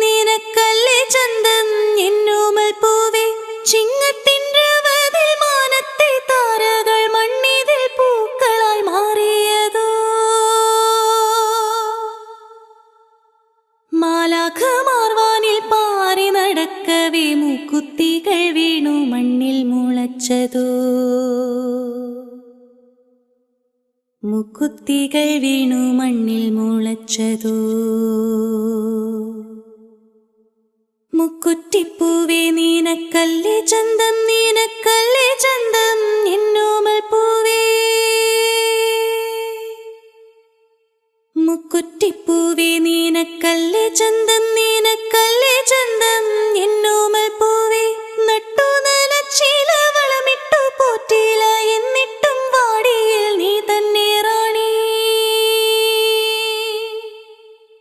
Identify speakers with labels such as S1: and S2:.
S1: നിനക്കല്ലേ മാനത്തെ താരകൾ മാറിയതോ. വീണു മണ്ണിൽ മുളച്ചതോ. മുക്കുത്തികൾ വീണു മണ്ണിൽ മുളച്ചതോ മുക്കുറ്റിപ്പൂവേ നീനക്കല്ലേ ചന്തം നീനക്കല്ലേ ചന്തം എന്നോമൽ പൂവേ. മുക്കുറ്റിപ്പൂവേ നീനക്കല്ലേ ചന്തം നീന